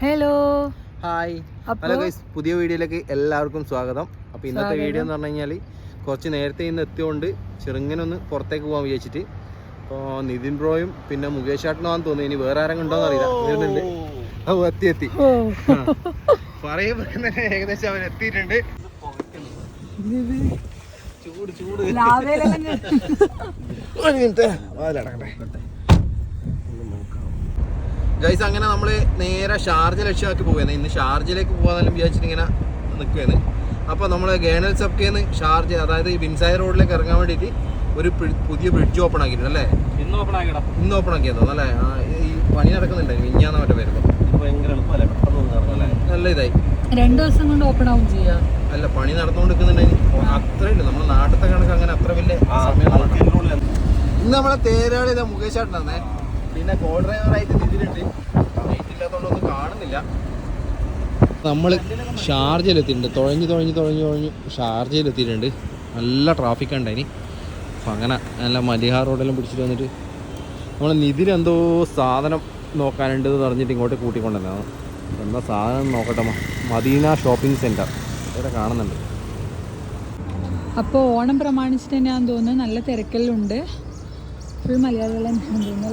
Hello hi hello guys പുതിയ വീഡിയോയിലേക്ക് എല്ലാവർക്കും സ്വാഗതം. അപ്പോൾ ഇന്നത്തെ വീഡിയോ എന്ന് പറഞ്ഞു കഴിഞ്ഞാൽ കുറച്ച് നേരത്തെ ഇന്ന് എത്തിയോണ്ട് ചെറുങ്ങനെ ഒന്ന് പുറത്തേക്ക് പോകാൻ വിചാരിച്ചിട്ട് അപ്പോൾ നിതിൻ ബ്രോയും പിന്നെ മുകേഷ് ചേട്ടനാന്ന് തോന്നുന്നു. ഇനി വേറെ ആരെങ്കിലും ഉണ്ടോന്ന് അറിയില്ല. വരുന്നുണ്ട്. ഓ എത്തി എത്തി. പറയുമ്പോ പറയുമ്പോൾ ഏകദേശം അവൻ എത്തിയിട്ടുണ്ട്. ചൂട് ചൂട്. വാതിലടക്കട്ടെ. ഗൈസ് അങ്ങനെ നമ്മൾ നേരെ ഷാർജ ലക്ഷ്യമാക്കി പോവുകയാണ്. ഇന്ന് ഷാർജയിലേക്ക് പോകാന്നെല്ലാം വിചാരിച്ചിട്ട് ഇങ്ങനെ നിൽക്കുകയാണ് അപ്പോൾ നമ്മൾ ഗേണൽ സബ്കേന്ന് ഷാർജ അതായത് ഈ ബിൻസായ റോഡിലേക്ക് ഇറങ്ങാൻ വേണ്ടിയിട്ട് ഒരു പുതിയ ബ്രിഡ്ജ് ഓപ്പൺ ആക്കിയിട്ടുണ്ട് അല്ലേ? ഇന്ന് ഓപ്പൺ ആക്കിടാം ഇന്ന് ഓപ്പൺ ആക്കിയതോ അല്ലേ? ഈ പണി നടക്കുന്നുണ്ട് വിഞ്ഞാന്ന് മറ്റേ വരുമ്പോൾ നല്ല ഇതായി. രണ്ട് ദിവസം കൊണ്ട് ഓപ്പൺ ആവും ചെയ്യാം. അല്ല പണി നടന്നുകൊണ്ടിരിക്കുന്നുണ്ടെങ്കിൽ അത്രയില്ല നമ്മുടെ നാട്ടിലത്തെ കണക്ക് അങ്ങനെ അത്ര വലിയ സമയം. ഇന്ന് നമ്മളെ തേരാളി മുകേഷ് ചേട്ടനാണേ പിന്നെ കോ ഡ്രൈവറായിട്ട് ഇതിലുണ്ട് ലൈറ്റ് ഇല്ലാത്തതുകൊണ്ടൊന്നും കാണുന്നില്ല. നമ്മൾ ഷാർജയിലെത്തിയിട്ടുണ്ട്. തുഴഞ്ഞ് തുഴഞ്ഞ് തുഴഞ്ഞ് തുഴഞ്ഞ് ഷാർജയിലെത്തിയിട്ടുണ്ട്. നല്ല ട്രാഫിക് ഉണ്ടായിനി അപ്പം അങ്ങനെ നല്ല മലിഹാർ റോഡെല്ലാം പിടിച്ചിട്ട് വന്നിട്ട് നമ്മൾ നിതിന് എന്തോ സാധനം നോക്കാനുണ്ട് എന്ന് പറഞ്ഞിട്ട് ഇങ്ങോട്ട് കൂട്ടിക്കൊണ്ടുവന്നതാണ് എന്താ സാധനം നോക്കട്ടെ മദീന ഷോപ്പിംഗ് സെന്റർ ഇവിടെ കാണുന്നുണ്ട്. അപ്പോൾ ഓണം പ്രമാണിച്ചിട്ട് തന്നെയാണെന്ന് തോന്നുന്നു. നല്ല തിരക്കലുണ്ട് ഫുൾ മലയാളികൾ തന്നെയാന്ന്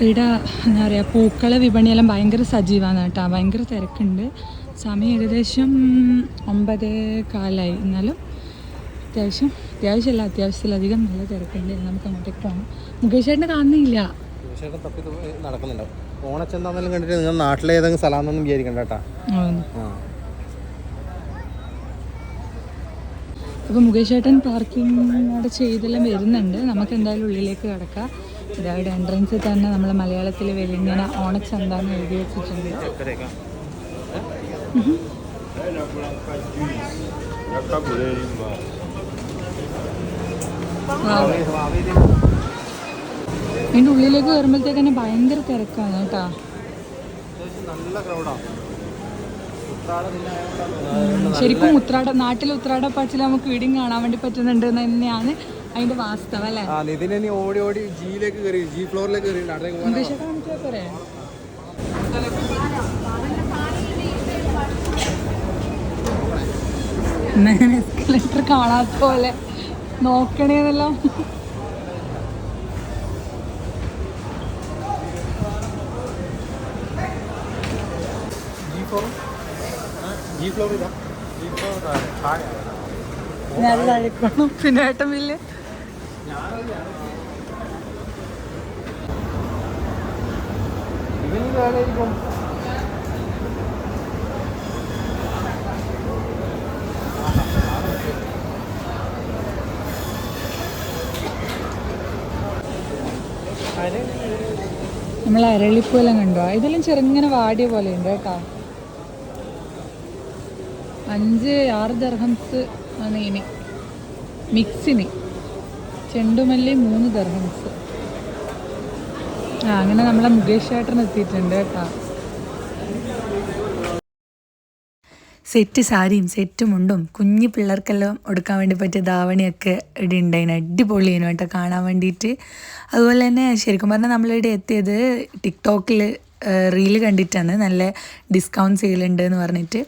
ഇവിടെ എന്താ പറയുക പൂക്കള വിപണിയെല്ലാം ഭയങ്കര സജീവമാണ് കേട്ടോ. ഭയങ്കര തിരക്കുണ്ട്. സമയം ഏകദേശം ഒമ്പത് കാലായി. എന്നാലും അത്യാവശ്യം അത്യാവശ്യമല്ല അത്യാവശ്യത്തിലധികം നല്ല തിരക്കുണ്ട്. നമുക്ക് അങ്ങോട്ടേക്ക് പോകണം മുകേഷ് ചേട്ടനെ കാണുന്നില്ല നടക്കുന്നുണ്ടാവും ഓണച്ചന്താന്നെല്ലാം കണ്ടിട്ട് നിങ്ങൾ നാട്ടിലെ ഏതെങ്കിലും സ്ഥലമാണെന്നൊന്നും വിചാരിക്കണ്ട കേട്ടാ ആന്ന്. ആ അപ്പോൾ മുകേഷ് ഏട്ടൻ പാർക്കിംഗ് അവിടെ ചെയ്തെല്ലാം വരുന്നുണ്ട്. നമുക്ക് എന്തായാലും ഉള്ളിലേക്ക് കിടക്കാം. ഇതായിട്ട് എൻട്രൻസിൽ തന്നെ നമ്മൾ മലയാളത്തിൽ വെളിങ്ങനെ ഓണച്ചന്താന്ന് എഴുതി വെച്ചിട്ടുണ്ട്. അതിന്റെ ഉള്ളിലേക്ക് കയറുമ്പോഴത്തേക്ക് തന്നെ ഭയങ്കര തിരക്കാണ് കേട്ടോ. നല്ല ക്രൗഡാണ് ശരിക്കും ഉത്രാട നാട്ടിൽ ഉത്രാട പാച്ചിൽ നമുക്ക് വീടും കാണാൻ വേണ്ടി പറ്റുന്നുണ്ട് എന്ന് തന്നെയാണ് അതിന്റെ വാസ്തവ അല്ലേ? നിതിനെ ഓടി ഓടി ജിയിലേക്ക് കയറി ജി ഫ്ലോറിലേക്ക് കയറി എസ്കലേറ്റർ കാണാത്ത പോലെ നോക്കണേന്നെല്ലാം. ഇതാ. ഞാൻ കഴിക്കണം പിന്നെ ഏട്ടമില്ല നമ്മൾ അരളിപ്പൂലെല്ലാം കണ്ടോ? ഇതെല്ലാം ചെറുങ്ങനെ വാടിയ പോലെ ഉണ്ട് കേട്ടോ. അഞ്ച് ആറ് ദർഹംസ് ആണ് ഇനി. മിക്സിന്. ചെണ്ടുമല്ലി മൂന്ന് ദർഹംസ്. ആ അങ്ങനെ നമ്മളെ മുകേഷ് ചേട്ടൻ എത്തിയിട്ടുണ്ട് കേട്ടോ. സെറ്റ് സാരിയും സെറ്റ് മുണ്ടും കുഞ്ഞു പിള്ളേർക്കെല്ലാം എടുക്കാൻ വേണ്ടി പറ്റിയ ധാവണിയൊക്കെ ഇവിടെ ഉണ്ടായിന്. അടിപൊളിയാണ് കേട്ടോ കാണാൻ വേണ്ടിയിട്ട്. അതുപോലെ തന്നെ ശരിക്കും പറഞ്ഞാൽ നമ്മളിവിടെ എത്തിയത് ടിക്ടോക്കിൽ റീൽ കണ്ടിട്ടാണ്. നല്ല ഡിസ്കൗണ്ട് സെയിലുണ്ട് എന്ന് പറഞ്ഞിട്ട്.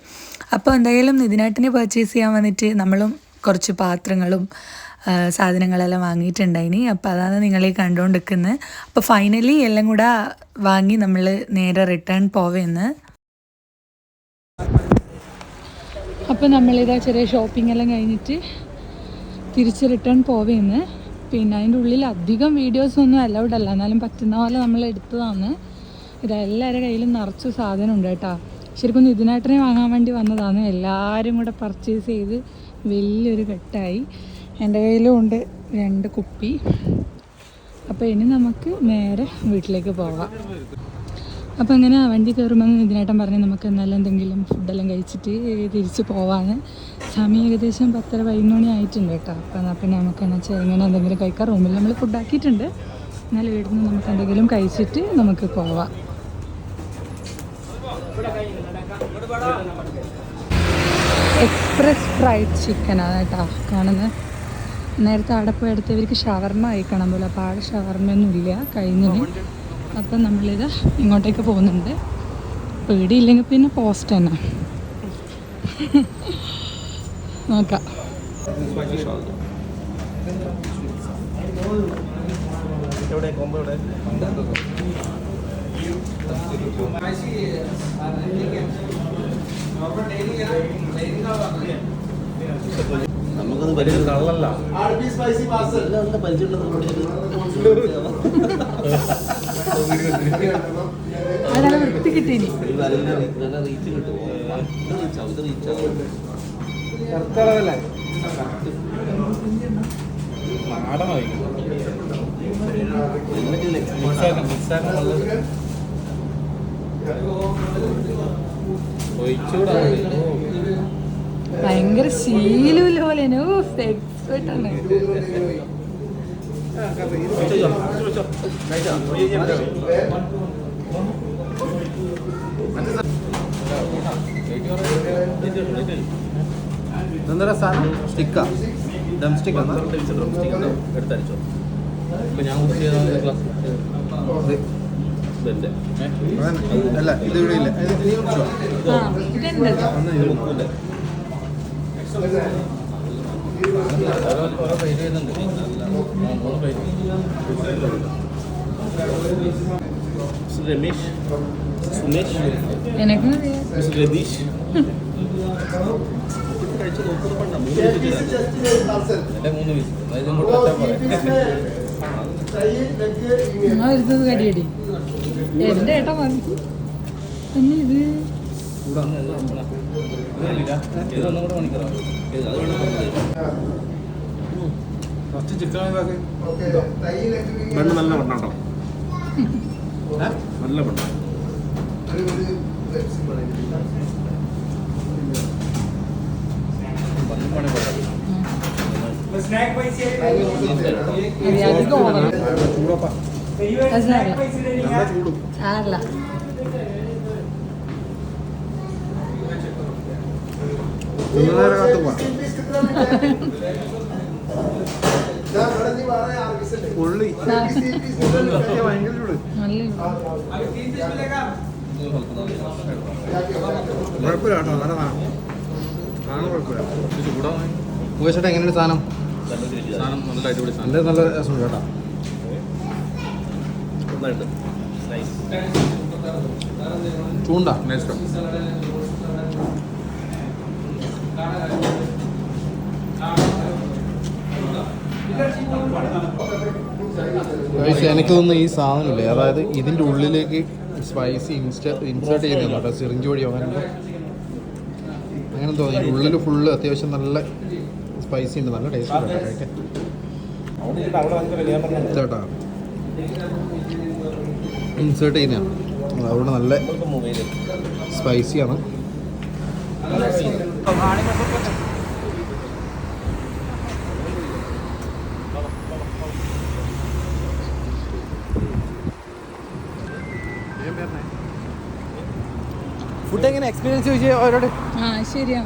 അപ്പോൾ എന്തായാലും നിതിനാട്ടിനെ പർച്ചേസ് ചെയ്യാൻ വന്നിട്ട് നമ്മളും കുറച്ച് പാത്രങ്ങളും സാധനങ്ങളെല്ലാം വാങ്ങിയിട്ടുണ്ടായിനി. അപ്പോൾ അതാണ് നിങ്ങളെ കണ്ടുകൊണ്ടിരിക്കുന്നത് അപ്പോൾ ഫൈനലി എല്ലാം കൂടെ വാങ്ങി നമ്മൾ നേരെ റിട്ടേൺ പോവേന്ന്. അപ്പോൾ നമ്മളിതാ ചെറിയ ഷോപ്പിംഗ് എല്ലാം കഴിഞ്ഞിട്ട് തിരിച്ച് റിട്ടേൺ പോവേന്ന്. പിന്നെ അതിന്റെ ഉള്ളിൽ അധികം വീഡിയോസ് ഒന്നും അലൗഡ് അല്ല. എന്നാലും പറ്റുന്ന പോലെ നമ്മൾ എടുത്തതാണ്. ഇത് എല്ലാവരുടെ കയ്യിലും നിറച്ച് സാധനം ഉണ്ട് കേട്ടോ. ശരിക്കും ഇതിനായിട്ടേ വാങ്ങാൻ വേണ്ടി വന്നതാണ്. എല്ലാവരും കൂടെ പർച്ചേസ് ചെയ്ത് വലിയൊരു കെട്ടായി. എന്റെ കയ്യിലും ഉണ്ട് രണ്ട് കുപ്പി. അപ്പോൾ ഇനി നമുക്ക് നേരെ വീട്ടിലേക്ക് പോകാം അപ്പോൾ അങ്ങനെ വണ്ടി കയറുമ്പോൾ ഇതിനായിട്ടും പറഞ്ഞ് നമുക്ക് എന്നാലും എന്തെങ്കിലും ഫുഡെല്ലാം കഴിച്ചിട്ട് തിരിച്ച് പോവാണ്. സമയം ഏകദേശം പത്തര പതിനൊന്ന് മണി ആയിട്ടുണ്ട് കേട്ടോ. അപ്പോൾ എന്നാൽ പിന്നെ നമുക്ക് എന്നാൽ വെച്ചാൽ ഇങ്ങനെ എന്തെങ്കിലും കഴിക്കാം. റൂമിൽ നമ്മൾ ഫുഡ് ആക്കിയിട്ടുണ്ട്. എന്നാലും വീട്ടിൽ നിന്ന് നമുക്ക് എന്തെങ്കിലും കഴിച്ചിട്ട് നമുക്ക് പോവാം. എക്സ്പ്രസ് ഫ്രൈഡ് ചിക്കനാണ് കേട്ടോ കാണുന്നത് നേരത്തെ അവിടെ പോയി എടുത്ത് ഇവർക്ക് ഷവർമ്മ കഴിക്കണം പോലെ അപ്പോൾ ആടെ ഷവർമ്മയൊന്നും ഇല്ല കഴിഞ്ഞിന്. അപ്പം നമ്മളിത് ഇങ്ങോട്ടേക്ക് പോകുന്നുണ്ട്. പേടിയില്ലെങ്കിൽ പിന്നെ പോസ്റ്റ് തന്നെ. നോക്കാം. എവിടെ? നമുക്കത് വലിയ കള്ളല്ല നല്ല ഭയങ്കര ശീലമില്ല പോലെ എക്സ്പേർട്ട് ആണ്. ഇതെന്താ സാധനം? സ്റ്റിക്കാ. ഡം സ്റ്റിക്ക് എടുത്തടിച്ചോ ഇപ്പൊ ഞാൻ ക്ലാസ് ഇതെന്റെ അല്ല ഇത് ഇവിടെ ഇല്ല. ഇത് രമേശ് സുമേഷ് എനക്കും മിസ്റ്റർ രതീഷ് കഴിച്ച് നോക്കുന്നത് പണ്ട മൂന്ന് പീസ് എന്റെ മൂന്ന് പീസ് അതായത് ഇങ്ങോട്ട് വെച്ചാൽ എന്റെ ഏട്ടൻ വാങ്ങിച്ചു പിന്നെ ഇത് ഫസ്റ്റ് ചിക്കൻ പെണ്ണ് നല്ല അത് സാരമില്ല നല്ല ചൂടും സാരല്ല തിന്നുന്നവരെ ചൂട് നല്ല കുഴപ്പമില്ല കേട്ടോ നല്ല സാധനം സാധനം കുഴപ്പമില്ല ചൂടാണ് മുകേഷേട്ടാ എങ്ങനെയാണ് സാധനം സാധനം നല്ല അടിപൊളി സാധനം നല്ല രസമുണ്ട് കേട്ടോ നന്നായിട്ട് നൈസ് ചൂണ്ട. ഗൈസ്, എനിക്ക് തോന്നുന്നു ഈ സാധനമില്ലേ? അതായത് ഇതിന്റെ ഉള്ളിലേക്ക് സ്പൈസി ഇൻസ്റ്റ ഇൻസേർട്ട് ചെയ്യുന്നില്ല കേട്ടോ സിറിഞ്ച് വഴിയോ അങ്ങനെ. അങ്ങനെ തോന്നി ഉള്ളിൽ ഫുള്ള് അത്യാവശ്യം നല്ല സ്പൈസി ഉണ്ട്. നല്ല ടേസ്റ്റ് ഉണ്ട്. കേട്ടോ ചേട്ടാ ഇൻസേർട്ട് ചെയ്യുന്നതാണ് അതുകൊണ്ട് നല്ല സ്പൈസിയാണ് ഫുഡ് എങ്ങനെ? എക്സ്പീരിയൻസ് ചോദിച്ചാൽ അവരോട്? ആ ശരിയാ.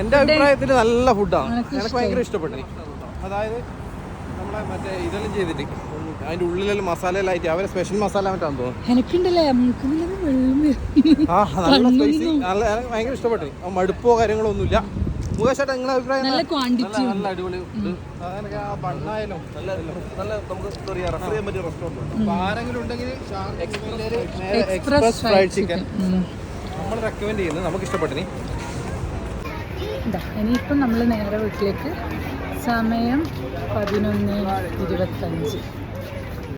എന്റെ അഭിപ്രായത്തിൽ നല്ല ഫുഡാണ് എനിക്ക് ഭയങ്കര ഇഷ്ടപ്പെട്ടു. അതായത് നമ്മളെ മറ്റേ ഇതെല്ലാം ചെയ്തിട്ട് അതിന്റെ ഉള്ളിലെല്ലാം മസാലയിലായിട്ട് അവരെ സ്പെഷ്യൽ മസാല മറ്റാന്ന് തോന്നുന്നു. ഭയങ്കര ഇഷ്ടപ്പെട്ടു. മടുപ്പോ കാര്യങ്ങളോ ഒന്നുമില്ല മുകേഷേട്ടാ നിങ്ങളുടെ അഭിപ്രായം നല്ല അടിപൊളി ബണ്ണായാലും നല്ല നല്ല നമുക്ക് റെഫർ ചെയ്യാൻ പറ്റിയ റെസ്റ്റോറന്റ് അപ്പോൾ ആരെങ്കിലും ഉണ്ടെങ്കിൽ എക്സ്പ്രസ് ഫ്രൈഡ് ചിക്കൻ നമ്മൾ റെക്കമെൻഡ് ചെയ്യുന്നത് നമുക്ക് ഇഷ്ടപ്പെട്ടിനി ഇതാ ഇനിയിപ്പം നമ്മൾ നേരെ വീട്ടിലേക്ക് സമയം പതിനൊന്ന് ഇരുപത്തഞ്ച്.